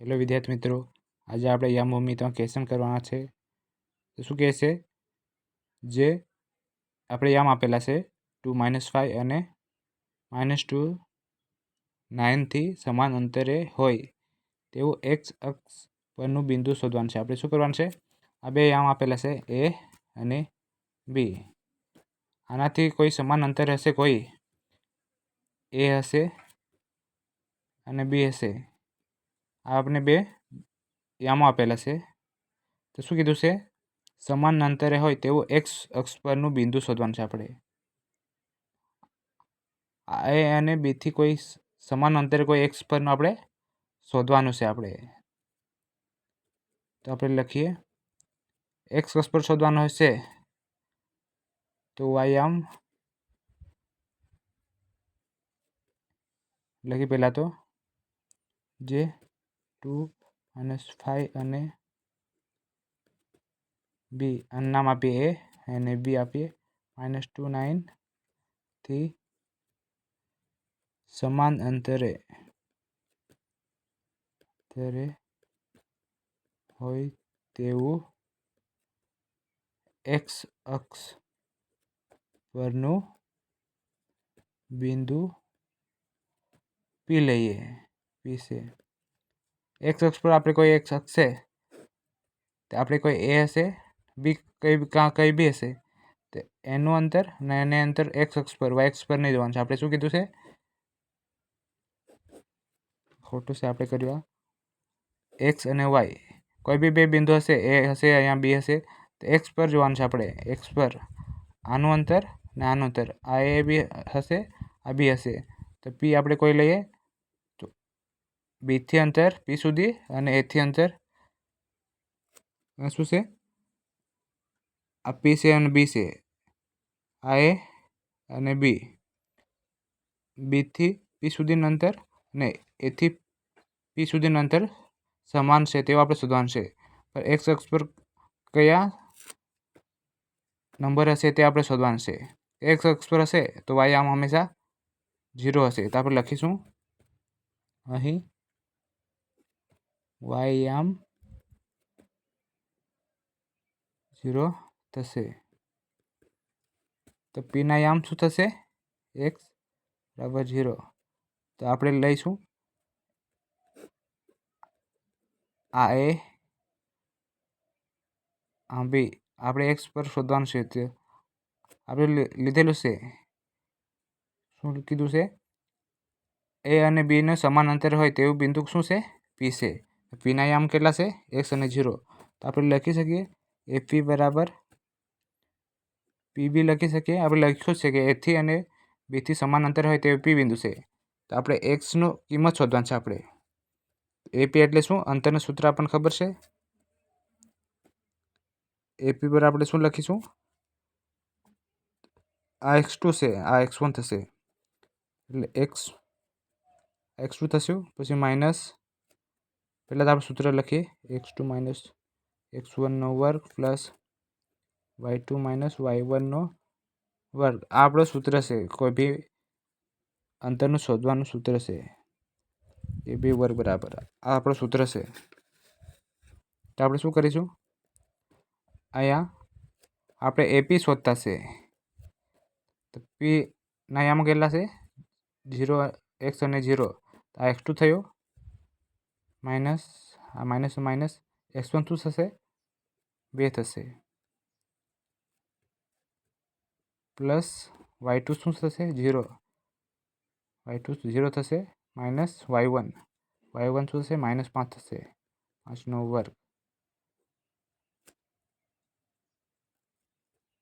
Hello વિદ્યાર્થી મિત્રો. આજે આપણે યમ ભૂમિમાં ક્વેશ્ચન કરવાના છે. તો શું કહે છે? જે આપણે યામ આપેલા છે ટુ માઇનસ ફાઇવ અને માઇનસ ટુ નાઇનથી સમાન અંતરે હોય તેવું એક્સ અક્ષ પરનું બિંદુ શોધવાનું છે. આપણે શું કરવાનું છે? આ બે યામ આપેલા છે એ અને બી આનાથી કોઈ સમાન અંતર હશે કોઈ? એ હશે અને બી હશે. આ આપણે બે યામો આપેલા છે તો શું કીધું છે સમાન અંતરે હોય તેવું એક્સ અક્ષ પરનું બિંદુ શોધવાનું છે આપણે એ અને બીથી કોઈ સમાન અંતરે કોઈ એક્સ પરનું આપણે શોધવાનું છે આપણે તો આપણે લખીએ એક્સ અક્ષ પર શોધવાનું હશે તો વાય આમ લખી પહેલાં તો જે ટુ માઇનસ ફાઈવ અને બી અને નામ આપીએ એ અને બી આપીએ માઇનસ ટુ નાઇનથી સમાન અંતરે અંતરે હોય તેવું એક્સ અક્ષ પરનું બિંદુ પી લઈએ પી છે એક્સ અક્ષ પર આપણે કોઈ એક્સ અક્ષ છે તો આપણે કોઈ એ હશે બી કઈ કાં કઈ બી હશે તો એનું અંતર ને એને અંતર એક્સ અક્ષ પર વાય અક્ષ પર નહીં જોવાનું છે આપણે શું કીધું છે ખોટું છે આપણે કર્યું એક્સ અને વાય કોઈ બી બે બિંદુ હશે એ હશે અહીંયા બી હશે તો એક્સ પર જોવાનું છે આપણે એક્સ પર આનું અંતર ને આનું અંતર આ એ બી હશે આ બી હશે તો પી આપણે કોઈ લઈએ તો બીથી અંતર, પી સુધી અને એથી અંતર. શું છે? આ પી છે અને બી છે. આ એ અને બી. બીથી પી સુધીનું અંતર અને એથી પી સુધીનું અંતર સમાન છે તેવું આપણે શોધવાનું છે. પણ એક્સ અક્ષ પર કયા નંબર હશે તે આપણે શોધવાનું છે. એક્સ અક્ષ પર હશે તો વાય આમ હંમેશા ઝીરો હશે. તો આપણે લખીશું. અહીં વાય આમ ઝીરો થશે. તો પીના યામ શું થશે? એક્સ બરાબર ઝીરો. તો આપણે લઈશું. આ એ હા બી આપણે એક્સ પર શોધવાનું છે તે. આપણે લીધેલું છે. શું કીધું છે? એ અને બીનો સમાન અંતર હોય તેવું બિંદુ શું છે? પી છે. પીના આમ કેટલા છે? એક્સ અને ઝીરો. તો આપણે લખી શકીએ એપી બરાબર પીબી લખી શકીએ. આપણે લખ્યું છે કે એથી અને બીથી સમાન અંતર હોય તે પી બિંદુ છે. તો આપણે એક્સનું કિંમત શોધવાની છે આપણે. એપી એટલે શું? અંતરનું સૂત્ર આપણને ખબર છે? એપી પર આપણે શું લખીશું? આ એક્સ ટુ છે. આ એક્સ વન થશે. એટલે એક્સ એક્સ ટુ થશે. પછી માઇનસ પહેલાં તો આપણે સૂત્ર લખીએ. એક્સ ટુ માઇનસ એક્સ વનનો વર્ગ plus y two minus y વનનો વર્ગ. આ આપણું સૂત્ર છે. કોઈ બી અંતરનું શોધવાનું સૂત્ર છે. એ બી વર્ગ બરાબર. આ આપણું સૂત્ર છે. તો આપણે શું કરીશું? અહીંયા આપણે એપી શોધતા છે. તો પી ના આમાં કેટલા છે? ઝીરો એક્સ અને ઝીરો. આ એક્સ ટુ થયો. માઇનસ, આ માઇનસ માઇનસ એક્સ વન શું થશે? બે થશે. પ્લસ વાય ટુ શું થશે? ઝીરો. વાય ટુ ઝીરો થશે, minus y one. Y one શું થશે? માઇનસ પાંચ થશે. પાંચનો વર્ગ.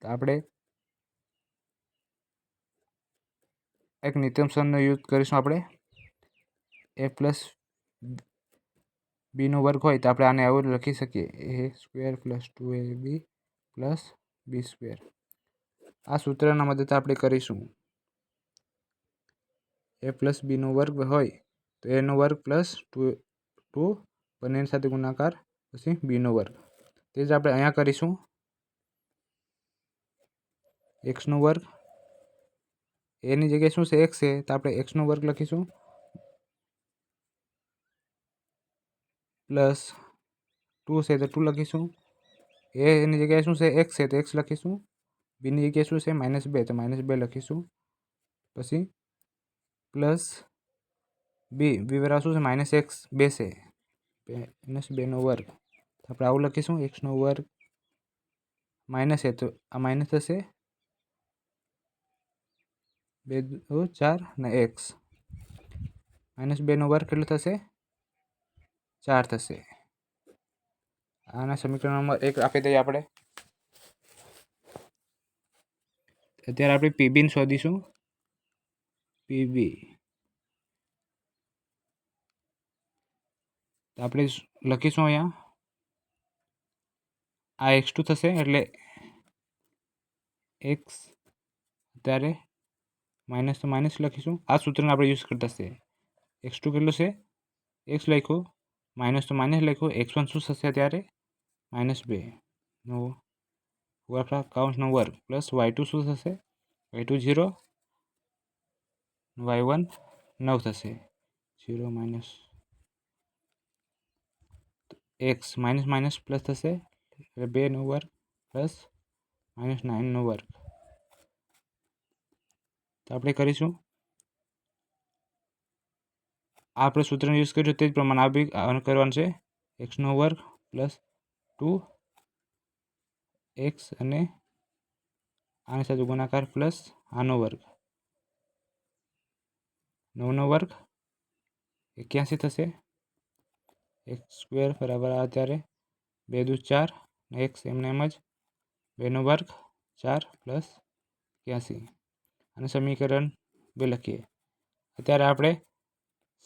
તો આપણે એક નિત્યમસરનો યુઝ કરીશું આપણે. એ પ્લસ બીનો વર્ગ હોય તો આપણે આને આવું લખી શકીએ. A square plus two a b plus b square. આ સૂત્રના મદદ આપણે કરીશું. એ પ્લસ બીનો વર્ગ હોય તો એનો વર્ગ પ્લસ ટુ ટુ બંનેની સાથે ગુણાકાર પછી બીનો વર્ગ. તે જ આપણે અહીંયા કરીશું. એક્સનો વર્ગ. એની જગ્યાએ શું છે? એક્સ છે. તો આપણે એક્સનો વર્ગ લખીશું. પ્લસ ટુ છે તો ટુ લખીશું. એ એની જગ્યાએ શું છે? એક્સ છે તો એક્સ લખીશું. બીની જગ્યાએ શું છે? માઇનસ બે, તો માઇનસ બે લખીશું. પછી પ્લસ બી બી બરાબર શું છે? માઇનસ એક્સ બે છે. માઇનસ બેનો વર્ગ. તો આપણે આવું લખીશું. એક્સનો વર્ગ માઇનસ છે તો આ માઇનસ થશે. બે ચાર ને એક્સ માઇનસ બેનો વર્ગ કેટલો થશે? ચાર થશે. આના સમીકરણ નંબર એક આપી દઈએ આપણે. અત્યારે આપણે પીબીને શોધીશું. પીબી આપણે લખીશું અહીંયા. આ એક્સ ટુ થશે એટલે એક્સ અત્યારે માઇનસ તો માઇનસ લખીશું. આ સૂત્રને આપણે યુઝ કરતા છે એક્સ ટુ કેટલું છે? એક્સ લખ્યું. માઇનસ તો માઇનસ લખ્યું એક્સ વન શું થશે અત્યારે માઇનસ બે નો આપણા કાઉન્સનો વર્ગ પ્લસ વાય ટુ શું થશે y two zero y one નવ થશે zero minus x minus minus plus થશે એટલે બેનો વર્ગ પ્લસ માઇનસ નાઇનનો વર્ગ તો આપણે કરીશું આ આપણે સૂત્રનો યુઝ કર્યું તે જ પ્રમાણે આ બી કરવાનું છે. એક્સનો વર્ગ પ્લસ ટુ એક્સ અને આની સાથે ગુણાકાર પ્લસ આનો વર્ગ. નવનો વર્ગ એક્યાસી થશે. એક્સ સ્ક્વેર બરાબર અત્યારે બે દુ ચાર એક્સ એમને એમ જ બેનો વર્ગ ચાર પ્લસ એક્યાસી. અને સમીકરણ બે લખીએ. અત્યારે આપણે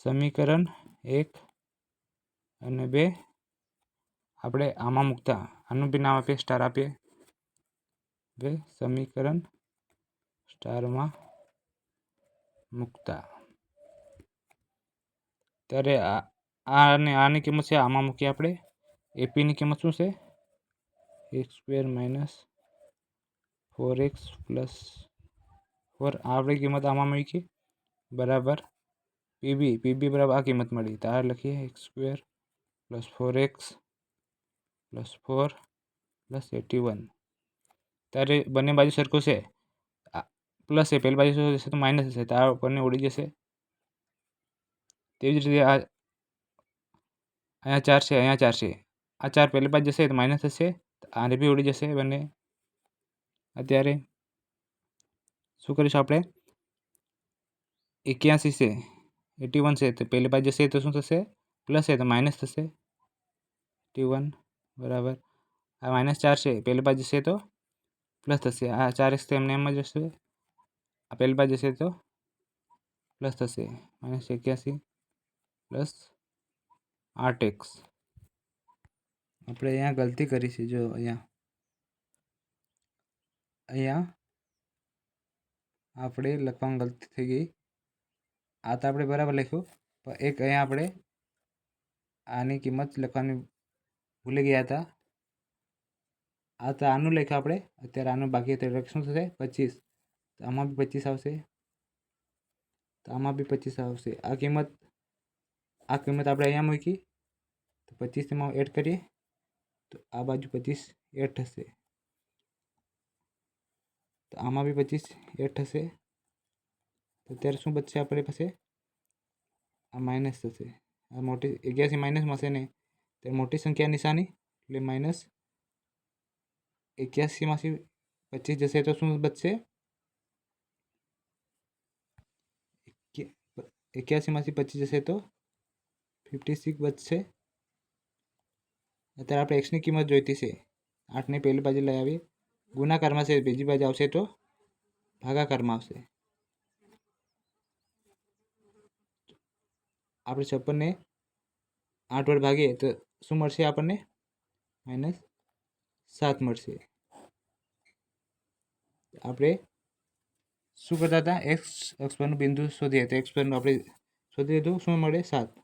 સમીકરણ એક અને બે આપણે આમાં મૂકતા. આનું બી નામ આપીએ સ્ટાર આપીએ. બે સમીકરણ સ્ટારમાં મૂકતા. ત્યારે આ આને આની કિંમત છે, આમાં મૂકીએ આપણે. એપીની કિંમત શું છે? X square minus four x plus four આપણી કિંમત આમાં મૂકી બરાબર. પીબી પીબી બરાબર આ કિંમત મળી તો આ લખીએ x square plus four x plus four plus eighty one ત્યારે બંને બાજુ સરખું છે પ્લસ છે પહેલી બાજુ શું જશે તો માઇનસ હશે તો આ બંને ઉડી જશે તેવી જ રીતે આ અહીંયા ચાર છે અહીંયા ચાર છે આ ચાર પહેલી બાજુ જશે તો માઇનસ થશે આને બી ઉડી જશે બંને અત્યારે શું કરીશું આપણે એક્યાસી છે એટી વન છે તો પહેલી બાજુ જશે તો શું થશે પ્લસ છે તો માઇનસ થશે એટી વન બરાબર આ માઇનસ ચાર છે પહેલી બાજુ જશે તો પ્લસ થશે આ ચાર એક્સ તો એમને એમ જ હશે આ પહેલી બાજુ જશે તો પ્લસ થશે માઇનસ એક્યાસી પ્લસ આઠ એક્સ આપણે અહીંયા ગલતી કરી છે જો અહીંયા અહીંયા આપણે લખવામાં ગલતી થઈ ગઈ આ તો આપણે બરાબર લખ્યું. પણ એક અહીંયા આપણે આની કિંમત લખવાની ભૂલી ગયા હતા. આ તો આનું લખ્યું આપણે. અત્યારે આનું બાકી હતું શું થશે? પચીસ. તો આમાં બી પચીસ આવશે. તો આમાં બી પચીસ આવશે. આ કિંમત આ કિંમત આપણે અહીંયા મૂકી. તો પચીસ એમાં એડ કરીએ. તો આ બાજુ પચીસ એડ થશે. તો આમાં બી પચીસ એડ થશે. તો ત્યારે શું બચશે આપણી પાસે? આ માઇનસ થશે. આ મોટી અગિયારથી માઇનસમાં છે ને? ત્યારે મોટી સંખ્યા નિશાની? એટલે માઇનસ એક્યાસીમાંથી પચીસ જશે તો શું બચશે? એક્યાસીમાંથી પચીસ જશે તો ફિફ્ટી સિક્સ બચશે. અત્યારે આપણે એક્સની કિંમત જોઈતી છે. આઠને પહેલી બાજુ લઈ આવીએ ગુણાકારમાં છે, બીજી બાજુ આવશે તો ભાગાકારમાં આવશે. આપણે છપ્પનને આઠ વડે ભાગીએ તો શું મળશે આપણને? માઇનસ સાત મળશે. આપણે શું કરતા હતા? એક્સ એક્સ પરનું બિંદુ શોધીએ. તો એક્સ પરનું આપણે શોધી લીધું શું મળે? સાત.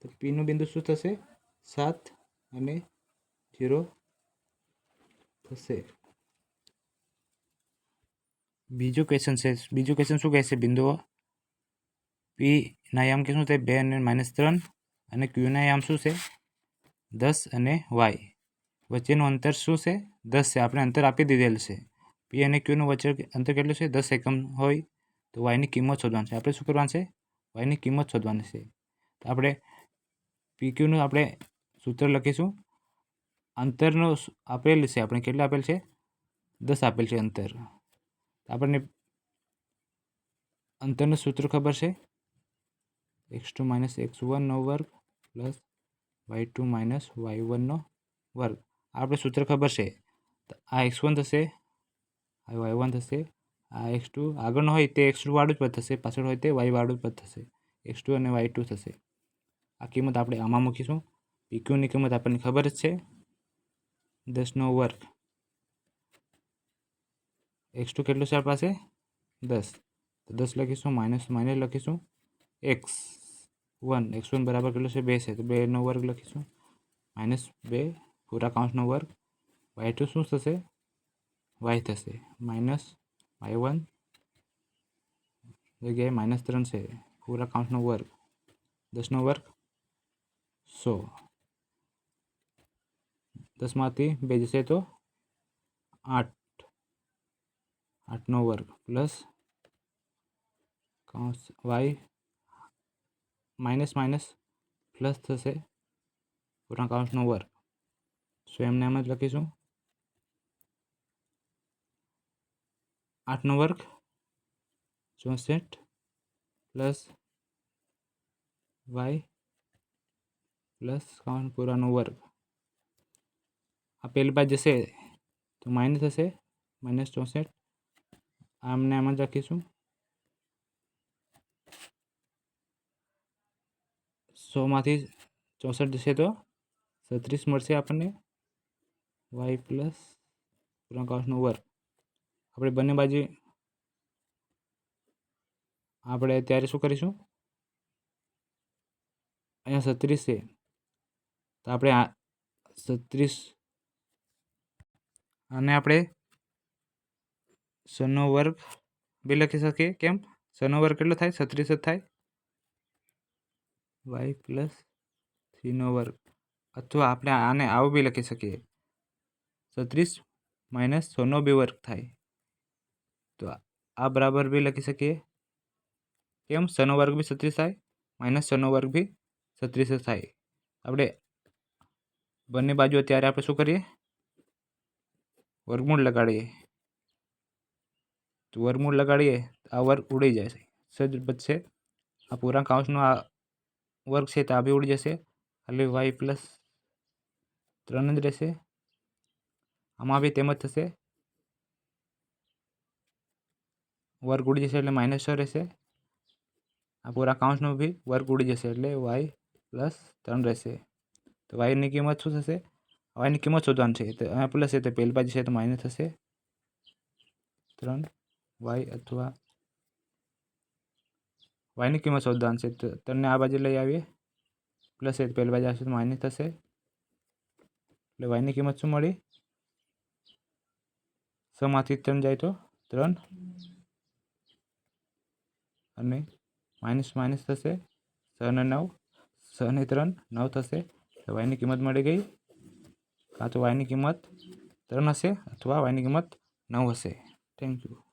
તો પીનું બિંદુ શું થશે? સાત અને ઝીરો થશે. બીજું ક્વેશ્ચન છે. બીજું ક્વેશ્ચન શું કહેશે? બિંદુઓ. પી ના યામ કે શું થાય બે અને માઇનસ ત્રણ. અને ક્યુના યામ શું છે? દસ અને વાય વચ્ચેનું અંતર શું છે? દસ છે. આપણે અંતર આપી દીધેલ છે. પી અને ક્યુનું વચ્ચે અંતર કેટલું છે? દસ એકમ હોય તો વાયની કિંમત શોધવાની છે. આપણે શું કરવાનું છે? વાયની કિંમત શોધવાની છે. તો આપણે પી ક્યુનું આપણે સૂત્ર લખીશું. અંતરનું આપેલ છે. આપણે કેટલું આપેલ છે? દસ આપેલ છે અંતર. આપણને અંતરનું સૂત્ર ખબર છે. એક્સ ટુ માઇનસ એક્સ વનનો વર્ગ plus y two minus y વનનો વર્ગ. આપણે સૂત્ર ખબર છે? આ એક્સ વન થશે, આ વાય વન થશે, આ એક્સ ટુ આગળનો હોય તે એક્સ ટુ વાળું જ પદ થશે પાછળ હોય તે વાય વાળું જ પદ થશે. એક્સ ટુ અને વાય ટુ થશે. આ કિંમત આપણે આમાં મૂકીશું. પીક્યુની કિંમત આપણને ખબર જ છે. દસનો વર્ગ. એક્સ ટુ કેટલું છે આપણી પાસે? દસ. તો દસ લખીશું માઇનસ માઇનસ લખીશું. એક્સ વન એક્સ વન બરાબર કેટલું છે? બે છે. તો બેનો વર્ગ લખીશું. માઇનસ બે, પૂરા કાઉન્ટનો વર્ગ. વાય ટુ શું થશે? વાય થશે. માઇનસ વાય વન જગ્યાએ માઇનસ ત્રણ છે. પૂરા કાઉન્ટનો વર્ગ. દસનો વર્ગ સો. દસમાંથી બે જશે તો આઠ. આઠનો વર્ગ પ્લસ કાઉન્સ વાય માઇનસ માઇનસ પ્લસ થશે પૂર્ણાંક કાઉન્સનો વર્ગ સો એમને એમ જ લખીશું આઠનો વર્ગ ચોસઠ પ્લસ વાય પ્લસ કાઉન્સ પૂરાનો વર્ગ આ પેલી બાજુ જશે તો માઇનસ થશે માઇનસ ચોસઠ આમને આમ જ રાખીશું સોમાંથી ચોસઠ જશે તો છત્રીસ મળશે આપણને. વાય પ્લસ પૂર્ણાંકાંશનો વર્ગ. આપણે બંને બાજુ આપણે ત્યારે શું કરીશું? અહીંયા છત્રીસ છે. તો આપણે આ છત્રીસ આને આપણે સનો વર્ગ બી લખી શકીએ. કેમ? સનો વર્ગ કેટલો થાય? છત્રીસ જ થાય. વાય પ્લસ થ્રીનો વર્ગ. અથવા આપણે આને આવું બી લખી શકીએ. છત્રીસ માઇનસ સોનો બી વર્ગ થાય. તો આ બરાબર બી લખી શકીએ. કેમ? સનો વર્ગ બી છત્રીસ થાય માઇનસ સનો વર્ગ બી છત્રીસ થાય. આપણે બંને બાજુ અત્યારે આપણે શું કરીએ? વર્ગમૂળ લગાડીએ. તો વર્ગમૂળ લગાડીએ આ વર્ગ ઉડી જાય છે. બચશે. આ પૂરા કાઉન્સનો આ વર્ગ છે તો આ બી ઉડી જશે ખાલી વાય પ્લસ ત્રણ જ રહેશે આમાં બી તેમ જ થશે વર્ગ ઉડી જશે એટલે માઇનસ છ રહેશે આ પૂરા કાઉન્સનો બી વર્ગ ઉડી જશે એટલે વાય પ્લસ ત્રણ રહેશે તો વાયની કિંમત શું થશે વાયની કિંમત શોધવાની છે તો અહીંયા પ્લસ છે તો પહેલી બાજુ છે તો માઇનસ થશે ત્રણ વાય અથવા વાયની કિંમત શોધવાની છે તો ત્રણને આ બાજુ લઈ આવીએ પ્લસ છે તો પહેલી બાજુ આવશે તો માઇનસ થશે એટલે વાયની કિંમત શું મળી છમાંથી ત્રણ જાય તો ત્રણ અને માઇનસ માઇનસ થશે છ અને નવ છ અને ત્રણ નવ થશે તો વાયની કિંમત મળી ગઈ કાં તો વાયની કિંમત ત્રણ હશે અથવા વાયની કિંમત નવ હશે થેન્ક યુ